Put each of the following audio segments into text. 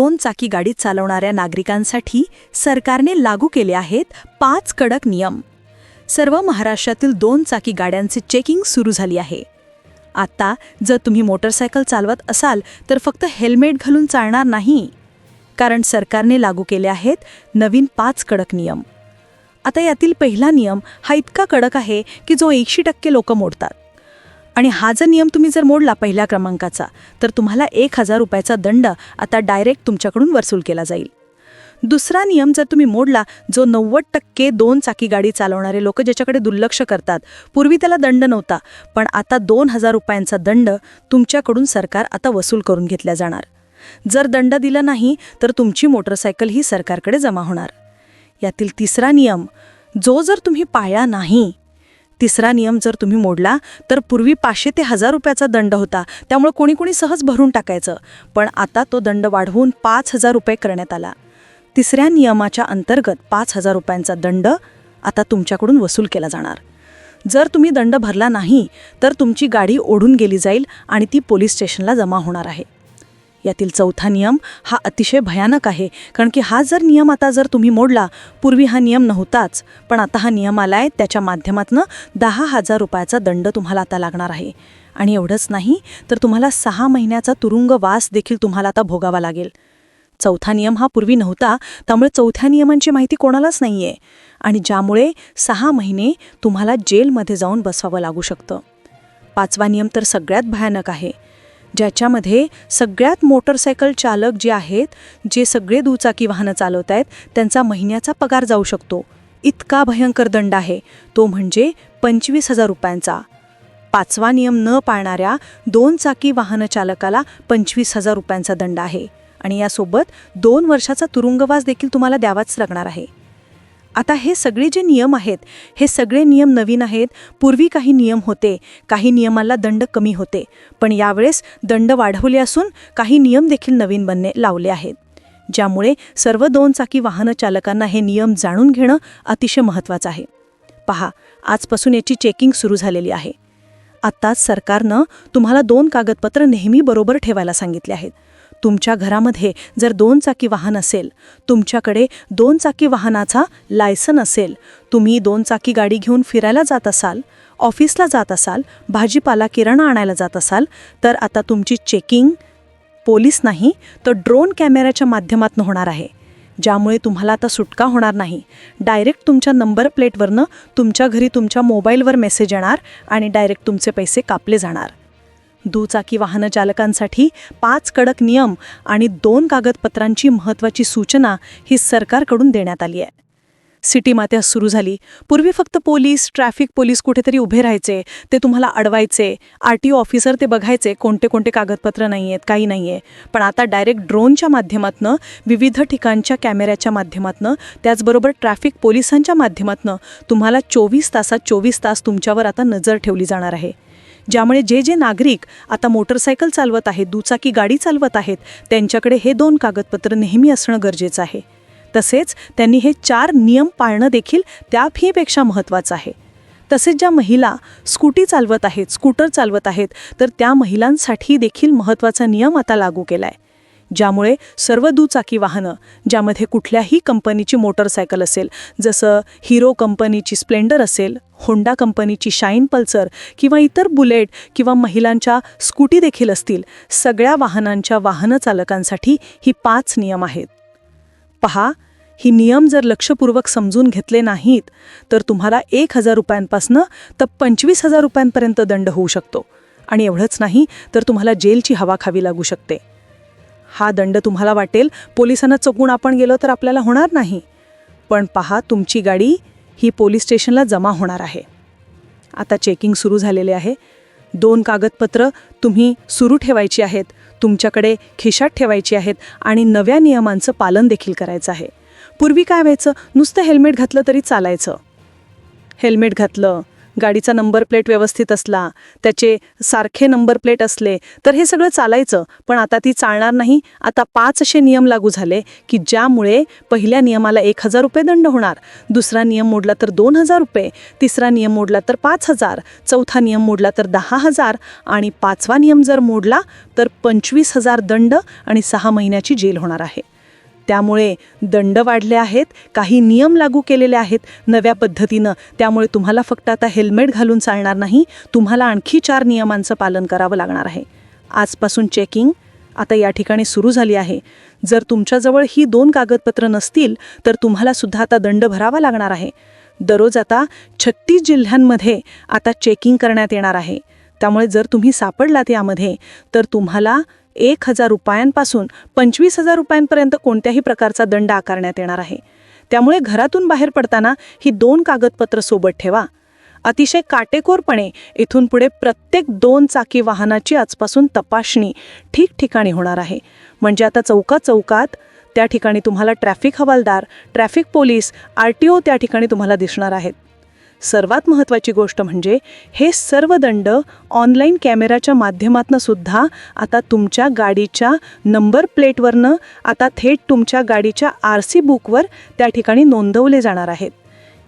दोन चाकी गाडी चालवणाऱ्या नागरिकांसाठी सरकारने लागू केले आहेत पाच कडक नियम. सर्व महाराष्ट्रातील दोन चाकी गाड्यांचे चेकिंग सुरू झाली आहे. आता जर तुम्ही मोटरसायकल चालवत असाल तर फक्त हेल्मेट घालून चालणार नाही. कारण सरकारने लागू केले आहेत नवीन पाच कडक नियम. आता यातील पहिला नियम हा इतका कडक आहे की जो एकशे टक्के लोक मोडतात. आणि हा जर नियम तुम्ही जर मोडला पहिल्या क्रमांकाचा तर तुम्हाला एक हजार रुपयाचा दंड आता डायरेक्ट तुमच्याकडून वसूल केला जाईल. दुसरा नियम जर तुम्ही मोडला जो नव्वद टक्के दोन चाकी गाडी चालवणारे लोक ज्याच्याकडे दुर्लक्ष करतात पूर्वी त्याला दंड नव्हता पण आता दोन हजार रुपयांचा दंड तुमच्याकडून सरकार आता वसूल करून घेतला जाणार. जर दंड दिला नाही तर तुमची मोटरसायकल ही सरकारकडे जमा होणार. यातील तिसरा नियम जो जर तुम्ही पाळला नाही तिसरा नियम जर तुम्ही मोडला तर पूर्वी पाचशे ते हजार रुपयाचा दंड होता. त्यामुळे कोणी कोणी सहज भरून टाकायचं. पण आता तो दंड वाढवून पाच हजार रुपये करण्यात आला. तिसऱ्या नियमाच्या अंतर्गत पाच हजार रुपयांचा दंड आता तुमच्याकडून वसूल केला जाणार. जर तुम्ही दंड भरला नाही तर तुमची गाडी ओढून गेली जाईल आणि ती पोलीस स्टेशनला जमा होणार आहे. यातील चौथा नियम हा अतिशय भयानक आहे. कारण की हा जर नियम आता जर तुम्ही मोडला पूर्वी हा नियम नव्हताच. पण आता हा नियम आलाय त्याच्या माध्यमातनं दहा हजार रुपयाचा दंड तुम्हाला आता लागणार आहे. आणि एवढंच नाही तर तुम्हाला सहा महिन्याचा तुरुंगवास देखील तुम्हाला आता भोगावा लागेल. चौथा नियम हा पूर्वी नव्हता त्यामुळे चौथ्या नियमांची माहिती कोणालाच नाही आहे आणि ज्यामुळे सहा महिने तुम्हाला जेलमध्ये जाऊन बसवावं लागू शकतं. पाचवा नियम तर सगळ्यात भयानक आहे. ज्याच्यामध्ये सगळ्यात मोटरसायकल चालक जे आहेत जे सगळे दुचाकी वाहनं चालवत आहेत त्यांचा महिन्याचा पगार जाऊ शकतो. इतका भयंकर दंड आहे. तो म्हणजे पंचवीस हजार रुपयांचा. पाचवा नियम न पाळणाऱ्या दोन चाकी वाहन चालकाला पंचवीस हजार रुपयांचा दंड आहे. आणि यासोबत दोन वर्षाचा तुरुंगवास देखील तुम्हाला द्यावाच लागणार आहे. आता हे सगळे जे नियम आहेत हे सगळे नियम नवीन आहेत. पूर्वी काही नियम होते काही नियमाला दंड कमी होते. पण यावेळेस दंड वाढवले असून काही नियम देखील नवीन बनणे लावले आहेत. ज्यामुळे सर्व दोन चाकी वाहन चालकांना हे नियम जाणून घेणं अतिशय महत्त्वाचं आहे. पहा आजपासून याची चेकिंग सुरू झालेली आहे. आत्ताच सरकारनं तुम्हाला दोन कागदपत्र नेहमी बरोबर ठेवायला सांगितले आहेत. तुमच्या घरामध्ये जर दोन चाकी वाहन असेल तुमच्याकडे दोन चाकी वाहनाचा लायसन असेल तुम्ही दोन चाकी गाडी घेऊन फिरायला जात असाल ऑफिसला जात असाल भाजीपाला किराणा आणायला जात असाल तर आता तुमची चेकिंग पोलीस नाही तर ड्रोन कॅमेऱ्याच्या माध्यमातून होणार आहे. ज्यामुळे तुम्हाला आता सुटका होणार नाही. डायरेक्ट तुमच्या नंबर प्लेटवरनं तुमच्या घरी तुमच्या मोबाईलवर मेसेज येणार आणि डायरेक्ट तुमचे पैसे कापले जाणार. दुचाकी वाहन चालकांसाठी पाच कडक नियम आणि दोन कागदपत्रांची महत्त्वाची सूचना ही सरकारकडून देण्यात आली आहे. सिटी मात्या सुरू झाली. पूर्वी फक्त पोलीस ट्रॅफिक पोलीस कुठेतरी उभे राहायचे ते तुम्हाला अडवायचे आर टी ओ ऑफिसर ते बघायचे कोणते कोणते कागदपत्र नाही आहेत काही नाही आहे पण आता डायरेक्ट ड्रोनच्या माध्यमातनं विविध ठिकाणच्या कॅमेऱ्याच्या माध्यमातनं त्याचबरोबर ट्रॅफिक पोलिसांच्या माध्यमातनं तुम्हाला चोवीस तासात चोवीस तास तुमच्यावर आता नजर ठेवली जाणार आहे. ज्यामुळे जे जे नागरिक आता मोटरसायकल चालवत आहेत दुचाकी गाडी चालवत आहेत त्यांच्याकडे हे दोन कागदपत्र नेहमी असणं गरजेचं आहे. तसेच त्यांनी हे चार नियम पाळणं देखील त्या फीपेक्षा महत्त्वाचं आहे. तसेच ज्या महिला स्कूटी चालवत आहेत स्कूटर चालवत आहेत तर त्या महिलांसाठी देखील महत्त्वाचा नियम आता लागू केला आहे ज्यामुळे सर्व दुचाकी वाहनं ज्यामध्ये कुठल्याही कंपनीची मोटरसायकल असेल जसं हिरो कंपनीची स्प्लेंडर असेल होंडा कंपनीची शाईन पल्सर किंवा इतर बुलेट किंवा महिलांच्या स्कूटी देखील असतील सगळ्या वाहनांच्या वाहन चालकांसाठी ही पाच नियम आहेत. पहा ही नियम जर लक्षपूर्वक समजून घेतले नाहीत तर तुम्हाला एक हजार रुपयांपासनं तर पंचवीस हजार रुपयांपर्यंत दंड होऊ शकतो. आणि एवढंच नाही तर तुम्हाला जेलची हवा खावी लागू शकते. हा दंड तुम्हाला वाटेल. पोलिसांना चकून आपण गेलो तर आपल्याला होणार नाही. पण पहा तुमची गाडी ही पोलीस स्टेशनला जमा होणार आहे. आता चेकिंग सुरू झालेले आहे. दोन कागदपत्र तुम्ही सुरू ठेवायची आहेत. तुमच्याकडे खिशात ठेवायची आहेत आणि नव्या नियमांचं पालन देखील करायचं आहे. पूर्वी काय व्हायचं? नुसतं हेल्मेट घातलं तरी चालायचं. हेल्मेट घातलं गाडीचा नंबर प्लेट व्यवस्थित असला त्याचे सारखे नंबर प्लेट असले तर हे सगळं चालायचं. पण आता ती चालणार नाही. आता पाच असे नियम लागू झाले की ज्यामुळे पहिल्या नियमाला एक हजार रुपये दंड होणार. दुसरा नियम मोडला तर दोन हजार रुपये. तिसरा नियम मोडला तर पाच हजार. चौथा नियम मोडला तर दहा हजार. आणि पाचवा नियम जर मोडला तर पंचवीस हजार दंड आणि सहा महिन्याची जेल होणार आहे. त्यामुळे दंड वाढले आहेत काही नियम लागू केलेले आहेत नव्या पद्धतीनं. त्यामुळे तुम्हाला फक्त आता हेल्मेट घालून चालणार नाही तुम्हाला आणखी चार नियमांचं पालन करावं लागणार आहे. आजपासून चेकिंग आता या ठिकाणी सुरू झाली आहे. जर तुमच्याजवळ ही दोन कागदपत्र नसतील तर तुम्हाला सुद्धा आता दंड भरावा लागणार आहे. दररोज आता छत्तीस जिल्ह्यांमध्ये आता चेकिंग करण्यात येणार आहे. त्यामुळे जर तुम्ही सापडलात यामध्ये तर तुम्हाला एक हजार रुपयांपासून पंचवीस हजार रुपयांपर्यंत कोणत्याही प्रकारचा दंड आकारण्यात येणार आहे. त्यामुळे घरातून बाहेर पडताना ही दोन कागदपत्र सोबत ठेवा. अतिशय काटेकोरपणे इथून पुढे प्रत्येक दोन चाकी वाहनाची आजपासून तपासणी ठिकठिकाणी होणार आहे. म्हणजे आता चौका चौकात त्या ठिकाणी तुम्हाला ट्रॅफिक हवालदार traffic police R T O त्या ठिकाणी तुम्हाला दिसणार आहेत. सर्वात महत्त्वाची गोष्ट म्हणजे हे सर्व दंड ऑनलाईन कॅमेराच्या माध्यमातून सुद्धा आता तुमच्या गाडीच्या नंबर प्लेटवरनं आता थेट तुमच्या गाडीच्या आर सी बुकवर त्या ठिकाणी नोंदवले जाणार आहेत.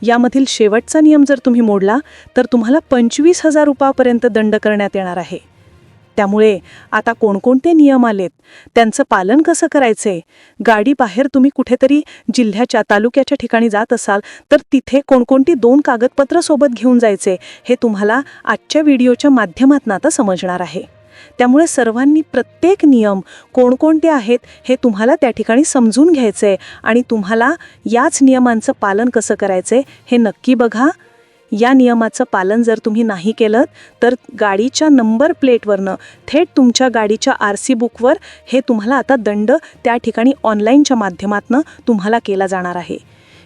यामधील शेवटचा नियम जर तुम्ही मोडला तर तुम्हाला पंचवीस हजार रुपयापर्यंत दंड करण्यात येणार आहे. त्यामुळे आता कोणकोणते नियम आलेत? त्यांचं पालन कसं करायचंय? गाडी बाहेर तुम्ही कुठेतरी जिल्ह्याच्या तालुक्याच्या ठिकाणी जात असाल तर तिथे कोणकोणती दोन कागदपत्र सोबत घेऊन जायचे हे तुम्हाला आजच्या व्हिडिओच्या माध्यमातून आता समजणार आहे. त्यामुळे सर्वांनी प्रत्येक नियम कोणकोणते आहेत हे तुम्हाला त्या ठिकाणी समजून घ्यायचे आणि तुम्हाला याच नियमांचं पालन कसं करायचे हे नक्की बघा. या नियमाचं पालन जर तुम्ही नाही केलं तर गाडीच्या नंबर प्लेटवरनं थेट तुमच्या गाडीच्या आर सी बुकवर हे तुम्हाला आता दंड त्या ठिकाणी ऑनलाईनच्या माध्यमातून तुम्हाला केला जाणार आहे.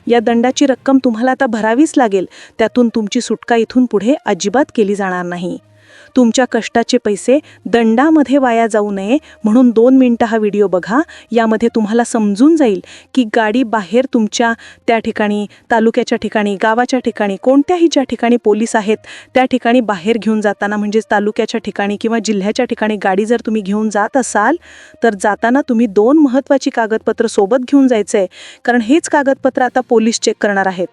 या दंडाची रक्कम तुम्हाला आता भरावीच लागेल त्यातून तुमची सुटका इथून पुढे अजिबात केली जाणार नाही. तुमच्या कष्टाचे पैसे दंडामध्ये वाया जाऊ नये म्हणून दोन मिनटं हा व्हिडिओ बघा. यामध्ये तुम्हाला समजून जाईल की गाडी बाहेर तुमच्या त्या ठिकाणी तालुक्याच्या ठिकाणी गावाच्या ठिकाणी कोणत्याही ज्या ठिकाणी पोलीस आहेत त्या ठिकाणी बाहेर घेऊन जाताना म्हणजेच तालुक्याच्या ठिकाणी किंवा जिल्ह्याच्या ठिकाणी गाडी जर तुम्ही घेऊन जात असाल तर जाताना तुम्ही दोन महत्त्वाची कागदपत्र सोबत घेऊन जायचं आहे कारण हेच कागदपत्र आता पोलीस चेक करणार आहेत.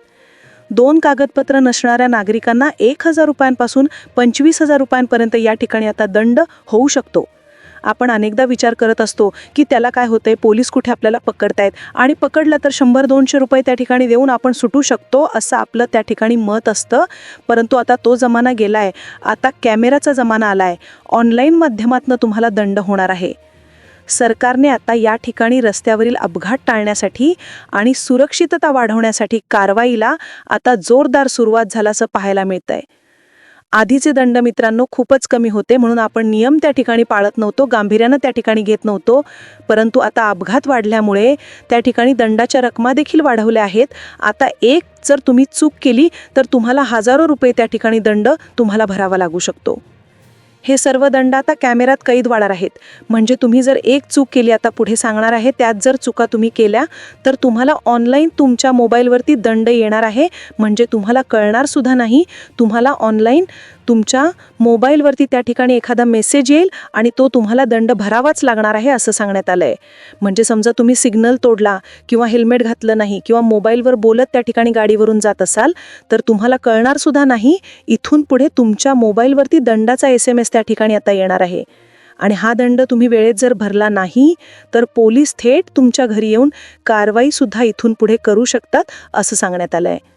दोन कागदपत्र नसणाऱ्या नागरिकांना एक हजार रुपयांपासून पंचवीस हजार रुपयांपर्यंत या ठिकाणी आता दंड होऊ शकतो. आपण अनेकदा विचार करत असतो की त्याला काय होतंय? पोलीस कुठे आपल्याला पकडतायत? आणि पकडलं तर शंभर दोनशे रुपये त्या ठिकाणी देऊन आपण सुटू शकतो असं आपलं त्या ठिकाणी मत असतं. परंतु आता तो जमाना गेलाय. आता कॅमेराचा जमाना आलाय. ऑनलाईन माध्यमातून तुम्हाला दंड होणार आहे. सरकारने आता या ठिकाणी रस्त्यावरील अपघात टाळण्यासाठी आणि सुरक्षितता वाढवण्यासाठी कारवाईला आता जोरदार सुरुवात झाल्याचं पाहायला मिळतंय. आधीचे दंड मित्रांनो खूपच कमी होते म्हणून आपण नियम त्या ठिकाणी पाळत नव्हतो गांभीर्यानं त्या ठिकाणी घेत नव्हतो. परंतु आता अपघात वाढल्यामुळे त्या ठिकाणी दंडाच्या रकमा देखील वाढवल्या आहेत. आता एक जर तुम्ही चूक केली तर तुम्हाला हजारो रुपये त्या ठिकाणी दंड तुम्हाला भरावा लागू शकतो. हे सर्व दंड आता कॅमेऱ्यात कैद वाढणार आहेत. म्हणजे तुम्ही जर एक चूक केली आता पुढे सांगणार आहे त्यात जर चुका तुम्ही केल्या तर तुम्हाला ऑनलाईन तुमच्या मोबाईलवरती दंड येणार आहे. म्हणजे तुम्हाला कळणार सुद्धा नाही. तुम्हाला ऑनलाईन तुमच्या मोबाईलवरती त्या ठिकाणी एखादा मेसेज येईल आणि तो तुम्हाला दंड भरावाच लागणार आहे असं सांगण्यात आलं आहे म्हणजे समजा तुम्ही सिग्नल तोडला किंवा हेल्मेट घातलं नाही किंवा मोबाईलवर बोलत त्या ठिकाणी गाडीवरून जात असाल तर तुम्हाला कळणार सुद्धा नाही इथून पुढे तुमच्या मोबाईलवरती दंडाचा एस एम एस त्या ठिकाणी आता येणार आहे. आणि हा दंड तुम्ही वेळेत जर भरला नाही तर पोलीस थेट तुमच्या घरी येऊन कारवाईसुद्धा इथून पुढे करू शकतात असं सांगण्यात आलं आहे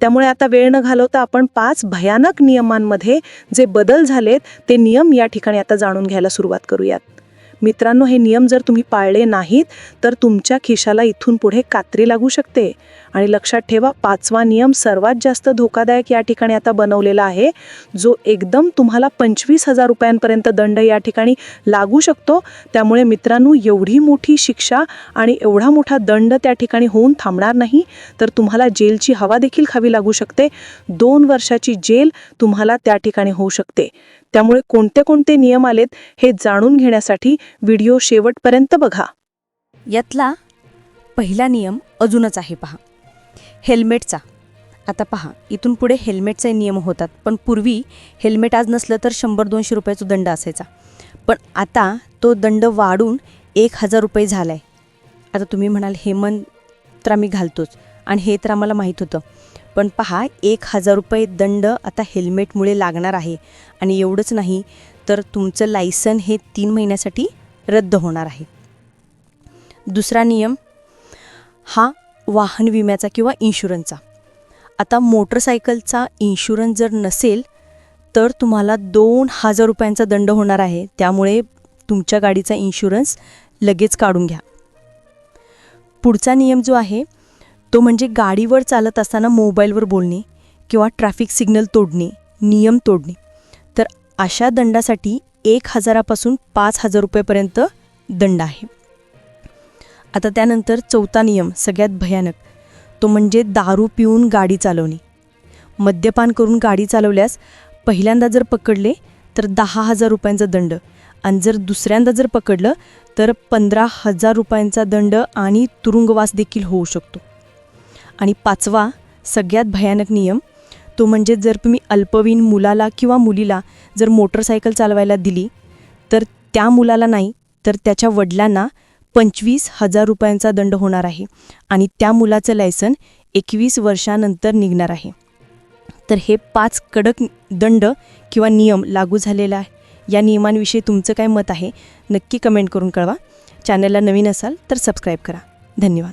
त्यामुळे आता वेळ न घालवता आपण पाच भयानक नियमांमध्ये जे बदल झालेत ते नियम या ठिकाणी आता जाणून घ्यायला सुरुवात करूयात. मित्रांनो हे नियम जर तुम्ही पाळले नाहीत तर तुमच्या खिशाला इथून पुढे कात्री लागू शकते. आणि लक्षात ठेवा पाचवा नियम सर्वात जास्त धोकादायक या ठिकाणी आता बनवलेला आहे. जो एकदम तुम्हाला पंचवीस हजार रुपयांपर्यंत दंड या ठिकाणी लागू शकतो. त्यामुळे मित्रांनो एवढी मोठी शिक्षा आणि एवढा मोठा दंड त्या ठिकाणी होऊन थांबणार नाही तर तुम्हाला जेलची हवा देखील खावी लागू शकते. दोन वर्षाची जेल तुम्हाला त्या ठिकाणी होऊ शकते. त्यामुळे कोणते कोणते नियम आलेत हे जाणून घेण्यासाठी व्हिडिओ शेवटपर्यंत बघा. यातला पहिला नियम अजूनच आहे पहा. हेल्मेटचा. आता पहा इथून पुढे हेल्मेटचे नियम होतात पण पूर्वी हेल्मेट आज नसलं तर शंभर दोनशे रुपयाचा दंड असायचा. पण आता तो दंड वाढून एक हजार रुपये झाला आहे आता तुम्ही म्हणाल हेमंत तर आम्ही घालतोच. आणि हे तर आम्हाला माहीत होतं. पण पहा एक हजार रुपये दंड आता हेल्मेटमुळे लागणार आहे. आणि एवढंच नाही तर तुमचं लायसन हे तीन महिन्यासाठी रद्द होणार आहे. दुसरा नियम हा वाहन विम्याचा किंवा इन्शुरन्सचा. आता मोटरसायकलचा इन्शुरन्स जर नसेल तर तुम्हाला दोन हजार रुपयांचा दंड होणार आहे. त्यामुळे तुमच्या गाडीचा इन्शुरन्स लगेच काढून घ्या. पुढचा नियम जो आहे तो म्हणजे गाडीवर चालत असताना मोबाईलवर बोलणे किंवा ट्रॅफिक सिग्नल तोडणे नियम तोडणे. तर अशा दंडासाठी एक हजारापासून पाच हजार रुपयेपर्यंत दंड आहे. आता त्यानंतर चौथा नियम सगळ्यात भयानक. तो म्हणजे दारू पिऊन गाडी चालवणे. मद्यपान करून गाडी चालवल्यास पहिल्यांदा जर पकडले तर दहा हजार रुपयांचा दंड. आणि जर दुसऱ्यांदा जर पकडलं तर पंधरा हजार रुपयांचा दंड आणि तुरुंगवास देखील होऊ शकतो. आणि पाचवा सगळ्यात भयानक नियम तो म्हणजे जर तुम्ही अल्पवयीन मुलाला किंवा मुलीला जर मोटरसायकल चालवायला दिली तर त्या मुलाला नाही तर त्याच्या वडिलांना पंचवीस हजार रुपयांचा दंड होणार आहे आणि त्या मुलाचं लायसन एकवीस वर्षानंतर निघणार आहे. तर हे पाच कडक दंड किंवा नियम लागू झालेला आहे. या नियमांविषयी तुमचं काय मत आहे नक्की कमेंट करून कळवा. चॅनलला नवीन असाल तर सबस्क्राईब करा. धन्यवाद.